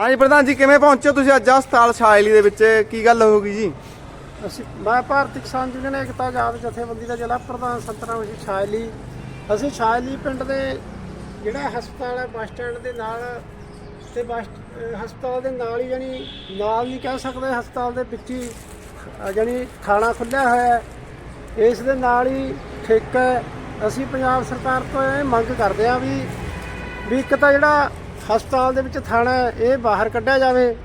ਹਾਂਜੀ, ਪ੍ਰਧਾਨ ਜੀ, ਕਿਵੇਂ ਪਹੁੰਚੇ ਤੁਸੀਂ ਅੱਜ ਹਸਪਤਾਲ ਛਾਇਲੀ ਦੇ ਵਿੱਚ? ਕੀ ਗੱਲ ਹੋ ਗਈ ਜੀ? ਅਸੀਂ ਮੈਂ ਭਾਰਤੀ ਕਿਸਾਨ ਯੂਨੀਅਨ ਏਕਤਾ ਆਜ਼ਾਦ ਜਥੇਬੰਦੀ ਦਾ ਜ਼ਿਲ੍ਹਾ ਪ੍ਰਧਾਨ ਸਤਨਾਮ ਜੀ ਛਾਇਲੀ ਅਸੀਂ ਛਾਇਲੀ ਪਿੰਡ ਦੇ ਜਿਹੜਾ ਹਸਪਤਾਲ ਹੈ, ਬੱਸ ਸਟੈਂਡ ਦੇ ਨਾਲ ਤੇ ਬੱਸ ਹਸਪਤਾਲ ਦੇ ਨਾਲ ਹੀ ਜਾਨੀ ਨਾਲ ਨਹੀਂ ਕਹਿ ਸਕਦੇ ਹਸਪਤਾਲ ਦੇ ਵਿੱਚ ਹੀ, ਅਹ ਜਾਨੀ ਥਾਣਾ ਖੁੱਲਿਆ ਹੋਇਆ ਹੈ। ਇਸ ਦੇ ਨਾਲ ਹੀ ਠੇਕਾ ਅਸੀਂ ਪੰਜਾਬ ਸਰਕਾਰ ਤੋਂ ਇਹ ਮੰਗ ਕਰਦੇ ਹਾਂ ਵੀ ਵੀ ਇੱਕ ਤਾਂ ਜਿਹੜਾ ਹਸਪਤਾਲ ਦੇ ਵਿੱਚ ਥਾਣਾ ਹੈ ਇਹ ਬਾਹਰ ਕੱਢਿਆ ਜਾਵੇ।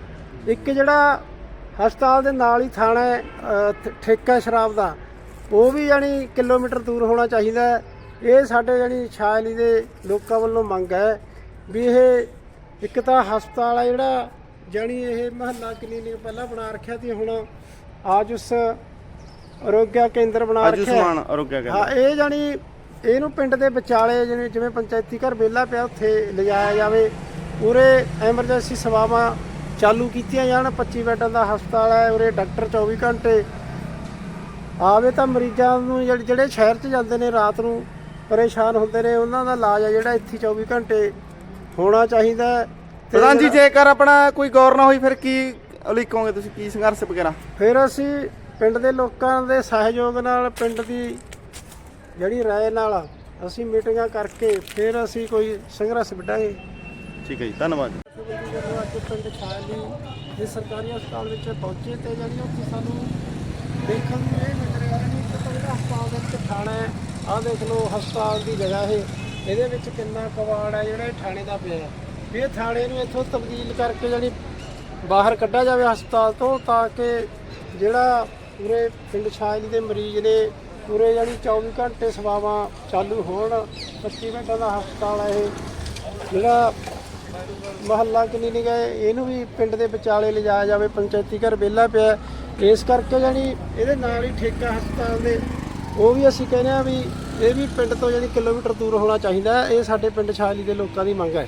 ਇੱਕ ਜਿਹੜਾ ਹਸਪਤਾਲ ਦੇ ਨਾਲ ਹੀ ਥਾਣਾ ਹੈ ਠ- ਠੇਕਾ ਸ਼ਰਾਬ ਦਾ। ਉਹ ਵੀ ਯਾਨੀ ਕਿਲੋਮੀਟਰ ਦੂਰ ਹੋਣਾ ਚਾਹੀਦਾ ਹੈ। ਇਹ ਸਾਡੇ ਯਾਨੀ ਛਾਇਲੀ ਦੇ ਲੋਕਾਂ ਵੱਲੋਂ ਮੰਗ ਹੈ ਵੀ ਇਹ ਇੱਕ ਤਾਂ ਹਸਪਤਾਲ ਆ ਜਿਹੜਾ ਜਾਨੀ ਇਹ ਮਹੱਲਾ ਕਲੀਨਿਕ ਪਹਿਲਾਂ ਬਣਾ ਰੱਖਿਆ ਸੀ ਹੁਣ ਆਜ ਉਸ ਆਰੋਗਿਆ ਕੇਂਦਰ ਬਣਾ ਰੱਖਿਆ ਅਰੋਗਿਆ ਹਾਂ ਕਹਿੰਦੇ ਇਹ ਜਾਨੀ ਇਹਨੂੰ ਪਿੰਡ ਦੇ ਵਿਚਾਲੇ ਜਿਵੇਂ ਜਿਵੇਂ ਪੰਚਾਇਤੀ ਘਰ ਵਿਹਲਾ ਪਿਆ ਉੱਥੇ ਲਿਜਾਇਆ ਜਾਵੇ। ਉਰੇ ਐਮਰਜੈਂਸੀ ਸੇਵਾਵਾਂ ਚਾਲੂ ਕੀਤੀਆਂ ਜਾਣ 25 ਬੈੱਡਾਂ ਦਾ ਹਸਪਤਾਲ ਹੈ ਉਰੇ ਡਾਕਟਰ 24 ਘੰਟੇ ਆਵੇ ਤਾਂ ਮਰੀਜ਼ਾਂ ਨੂੰ ਜਿਹੜੇ ਜਿਹੜੇ ਸ਼ਹਿਰ 'ਚ ਜਾਂਦੇ ਨੇ ਰਾਤ ਨੂੰ ਪਰੇਸ਼ਾਨ ਹੁੰਦੇ ਨੇ ਉਹਨਾਂ ਦਾ ਇਲਾਜ ਆ ਜਿਹੜਾ ਇੱਥੇ 24 ਘੰਟੇ ਹੋਣਾ ਚਾਹੀਦਾ ਹੈ। ਪ੍ਰਧਾਨ ਜੀ ਜੇਕਰ ਆਪਣਾ ਕੋਈ ਗੌਰ ਨਾ ਹੋਈ ਫਿਰ ਕੀ ਉਲੀਕੋਗੇ ਤੁਸੀਂ? ਕੀ ਸੰਘਰਸ਼ ਵਗੈਰਾ? ਫਿਰ ਅਸੀਂ ਪਿੰਡ ਦੇ ਲੋਕਾਂ ਦੇ ਸਹਿਯੋਗ ਨਾਲ ਪਿੰਡ ਦੀ ਜਿਹੜੀ ਰਾਏ ਨਾਲ ਅਸੀਂ ਮੀਟਿੰਗਾਂ ਕਰਕੇ ਫਿਰ ਅਸੀਂ ਕੋਈ ਸੰਘਰਸ਼ ਵਿੱਢਾਂਗੇ। ਠੀਕ ਹੈ ਜੀ, ਧੰਨਵਾਦ ਜੀ। ਜਦੋਂ ਅੱਜ ਪਿੰਡ ਛਾਲੀ ਦੇ ਸਰਕਾਰੀ ਹਸਪਤਾਲ ਵਿੱਚ ਪਹੁੰਚੇ ਤੇ ਜਿਹੜੀ ਉੱਥੇ ਸਾਨੂੰ ਦੇਖਣ ਨੂੰ ਇਹ ਮਿਲ ਰਿਹਾ ਹੈ ਕਿ ਜਿਹੜਾ ਹਸਪਤਾਲ ਦੇ ਵਿੱਚ ਥਾਣਾ ਹੈ, ਆਹ ਦੇਖ ਲਓ ਹਸਪਤਾਲ ਦੀ ਜਗ੍ਹਾ ਇਹ, ਇਹਦੇ ਵਿੱਚ ਕਿੰਨਾ ਕਵਾੜ ਹੈ, ਜਿਹੜਾ ਇਹ ਥਾਣੇ ਦਾ ਪਿਆ ਹੈ ਵੀ ਇਹ ਥਾਣੇ ਨੂੰ ਇੱਥੋਂ ਤਬਦੀਲ ਕਰਕੇ ਜਿਹੜੀ ਬਾਹਰ ਕੱਢਿਆ ਜਾਵੇ ਹਸਪਤਾਲ ਤੋਂ, ਤਾਂ ਕਿ ਜਿਹੜਾ ਪੂਰੇ ਪਿੰਡ ਛਾਲੀ ਦੇ ਮਰੀਜ਼ ਨੇ ਪੂਰੇ ਜਾਨੀ 24 ਘੰਟੇ ਸੇਵਾਵਾਂ ਚਾਲੂ ਹੋਣ 25 ਮਿੰਟਾਂ ਦਾ ਹਸਪਤਾਲ ਹੈ ਇਹ ਜਿਹੜਾ ਮਹੱਲਾ ਕਲੀਨਿਕ ਹੈ, ਇਹਨੂੰ ਵੀ ਪਿੰਡ ਦੇ ਵਿਚਾਲੇ ਲਿਜਾਇਆ ਜਾਵੇ, ਪੰਚਾਇਤੀ ਘਰ ਵਿਹਲਾ ਪਿਆ ਇਸ ਕਰਕੇ ਜਾਨੀ ਇਹਦੇ ਨਾਲ ਹੀ ਠੇਕਾ ਹਸਪਤਾਲ ਦੇ, ਉਹ ਵੀ ਅਸੀਂ ਕਹਿੰਦੇ ਆ ਵੀ ਇਹ ਵੀ ਪਿੰਡ ਤੋਂ ਜਾਨੀ ਕਿਲੋਮੀਟਰ ਦੂਰ ਹੋਣਾ ਚਾਹੀਦਾ ਇਹ ਸਾਡੇ ਪਿੰਡ ਛਾਲੀ ਦੇ ਲੋਕਾਂ ਦੀ ਮੰਗ ਹੈ।